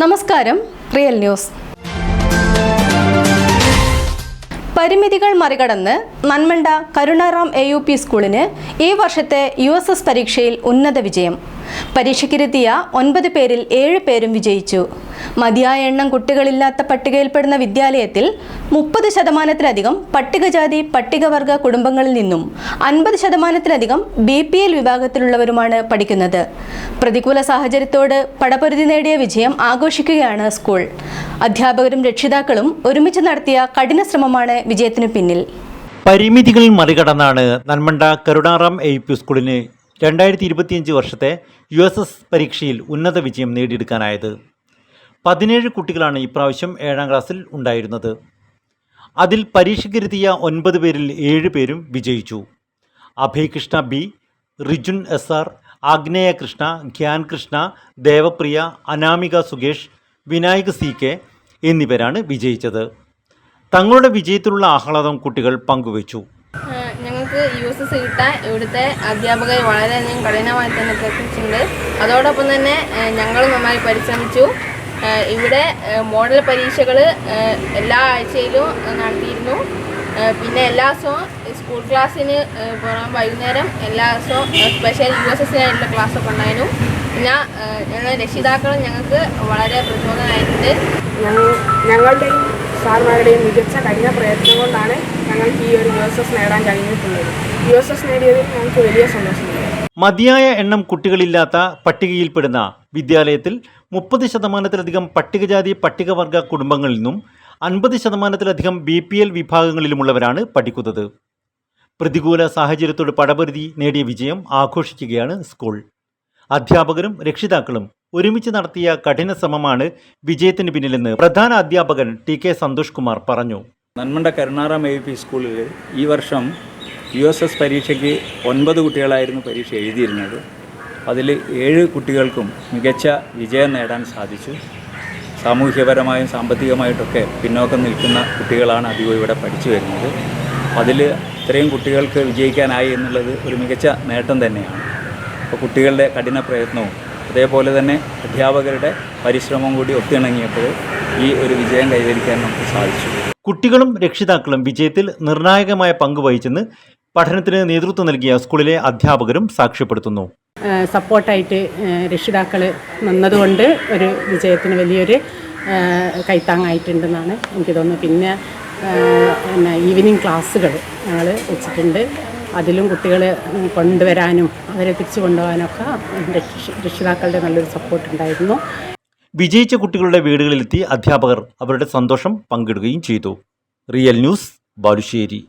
നമസ്കാരം real news. പരിമിതികൾ മറികടന്ന് Nanmanda Karunaram A U P സ്കൂളിന് ഈ വർഷത്തെ യു എസ് എസ് പരീക്ഷയിൽ ഉന്നത വിജയം. പരീക്ഷയ്ക്കിരുത്തിയ ഒൻപത് പേരിൽ ഏഴ് പേരും വിജയിച്ചു. മതിയായ എണ്ണം കുട്ടികളില്ലാത്ത പട്ടികയിൽപ്പെടുന്ന വിദ്യാലയത്തിൽ മുപ്പത് ശതമാനത്തിലധികം പട്ടികജാതി പട്ടികവർഗ കുടുംബങ്ങളിൽ നിന്നും അൻപത് ശതമാനത്തിലധികം ബി പി എൽ വിഭാഗത്തിലുള്ളവരുമാണ് പഠിക്കുന്നത്. പ്രതികൂല സാഹചര്യത്തോട് പടപൊരുതി നേടിയ വിജയം ആഘോഷിക്കുകയാണ് സ്കൂൾ. അധ്യാപകരും രക്ഷിതാക്കളും ഒരുമിച്ച് നടത്തിയ കഠിന ശ്രമമാണ് വിജയത്തിനു പിന്നിൽ. പരിമിതികൾ മറികടന്നാണ് നന്മണ്ട കരുണാറാം എ പി സ്കൂളിന് രണ്ടായിരത്തി ഇരുപത്തിയഞ്ച് വർഷത്തെ യു എസ് എസ് പരീക്ഷയിൽ ഉന്നത വിജയം നേടിയെടുക്കാനായത്. പതിനേഴ് കുട്ടികളാണ് ഇപ്രാവശ്യം ഏഴാം ക്ലാസ്സിൽ ഉണ്ടായിരുന്നത്. അതിൽ പരീക്ഷയ്ക്കിരുത്തിയ ഒൻപത് പേരിൽ ഏഴ് പേരും വിജയിച്ചു. Abhay Krishna B Rijun S R Agneya Krishna Khyan Krishna Devapriya Anamika Sukesh Vinayak C K എന്നിവരാണ് വിജയിച്ചത്. തങ്ങളുടെ വിജയത്തിലുള്ള ആഹ്ലാദം കുട്ടികൾ പങ്കുവച്ചു. യു എസ് എസ് കിട്ടാൻ ഇവിടുത്തെ അധ്യാപകർ വളരെയധികം കഠിനമായി തന്നെ പ്രയത്നിച്ചിട്ടുണ്ട് അതോടൊപ്പം തന്നെ ഞങ്ങൾ നന്നായി പരിശ്രമിച്ചു. ഇവിടെ മോഡൽ പരീക്ഷകൾ എല്ലാ ആഴ്ചയിലും നടത്തിയിരുന്നു. പിന്നെ എല്ലാ ദിവസവും സ്കൂൾ ക്ലാസ്സിന് പുറം വൈകുന്നേരം എല്ലാ ദിവസവും സ്പെഷ്യൽ യു എസ് എസിനായിട്ടുള്ള ക്ലാസ്സൊക്കെ ഉണ്ടായിരുന്നു. പിന്നെ ഞങ്ങൾ രക്ഷിതാക്കളും ഞങ്ങൾക്ക് വളരെ പ്രചോദനമായിട്ടുണ്ട്. ഞങ്ങൾ ഞങ്ങളുടെയും സാർമാരുടെയും മികച്ച കഠിന പ്രയത്നം കൊണ്ടാണ് ഞങ്ങൾക്ക് ഈ ഒരു യു എസ് എസ് നേടാൻ കഴിഞ്ഞിട്ടുള്ളത്. യു എസ് എസ് നേടിയതിൽ ഞങ്ങൾക്ക് വലിയ സന്തോഷമുണ്ട്. മതിയായ എണ്ണം കുട്ടികളില്ലാത്ത പട്ടികയിൽപ്പെടുന്ന വിദ്യാലയത്തിൽ മുപ്പത് ശതമാനത്തിലധികം പട്ടികജാതി പട്ടികവർഗ കുടുംബങ്ങളിൽ നിന്നും അൻപത് ശതമാനത്തിലധികം ബി പി എൽ വിഭാഗങ്ങളിലുമുള്ളവരാണ് പഠിക്കുന്നത്. പ്രതികൂല സാഹചര്യത്തോട് പടപൊരുതി നേടിയ വിജയം ആഘോഷിക്കുകയാണ് സ്കൂൾ. അധ്യാപകരും രക്ഷിതാക്കളും ഒരുമിച്ച് നടത്തിയ കഠിന ശ്രമമാണ് വിജയത്തിന് പിന്നിലെന്ന് പ്രധാന അധ്യാപകൻ ടി കെ സന്തോഷ് കുമാർ പറഞ്ഞു. നന്മണ്ട കരുണാറാം എ പി സ്കൂളിൽ ഈ വർഷം യു എസ് എസ് പരീക്ഷയ്ക്ക് ഒൻപത് കുട്ടികളായിരുന്നു പരീക്ഷ എഴുതിയിരുന്നത്. അതിൽ ഏഴ് കുട്ടികൾക്കും മികച്ച വിജയം നേടാൻ സാധിച്ചു. സാമൂഹ്യപരമായും സാമ്പത്തികമായിട്ടൊക്കെ പിന്നോക്കം നിൽക്കുന്ന കുട്ടികളാണ് അധികം ഇവിടെ പഠിച്ചു വരുന്നത്. അതിൽ ഇത്രയും കുട്ടികൾക്ക് വിജയിക്കാനായി എന്നുള്ളത് ഒരു മികച്ച നേട്ടം തന്നെയാണ്. അപ്പോൾ കുട്ടികളുടെ കഠിന പ്രയത്നവും അതേപോലെ തന്നെ അധ്യാപകരുടെ പരിശ്രമവും കൂടി ഒത്തിണങ്ങിയപ്പോൾ ഈ ഒരു വിജയം കൈവരിക്കാൻ നമുക്ക് സാധിച്ചു. കുട്ടികളും രക്ഷിതാക്കളും വിജയത്തിൽ നിർണായകമായ പങ്ക് വഹിച്ചെന്ന് പഠനത്തിന് നേതൃത്വം നൽകിയ സ്കൂളിലെ അധ്യാപകരും സാക്ഷ്യപ്പെടുത്തുന്നു. സപ്പോർട്ടായിട്ട് രക്ഷിതാക്കൾ നിന്നതുകൊണ്ട് ഒരു വിജയത്തിന് വലിയൊരു കൈത്താങ്ങായിട്ടുണ്ടെന്നാണ് എനിക്ക് തോന്നുന്നത്. പിന്നെ പിന്നെ ഈവനിങ് ക്ലാസ്സുകൾ ഞങ്ങൾ വെച്ചിട്ടുണ്ട്. അതിലും കുട്ടികളെ കൊണ്ടുവരാനും അവരെ തിരിച്ചു കൊണ്ടുപോകാനൊക്കെ രക്ഷ- രക്ഷിതാക്കളുടെ നല്ലൊരു സപ്പോർട്ട് ഉണ്ടായിരുന്നു. വിജയിച്ച കുട്ടികളുടെ വീടുകളിലെത്തി അധ്യാപകർ അവരുടെ സന്തോഷം പങ്കിടുകയും ചെയ്തു. Real news Balussery.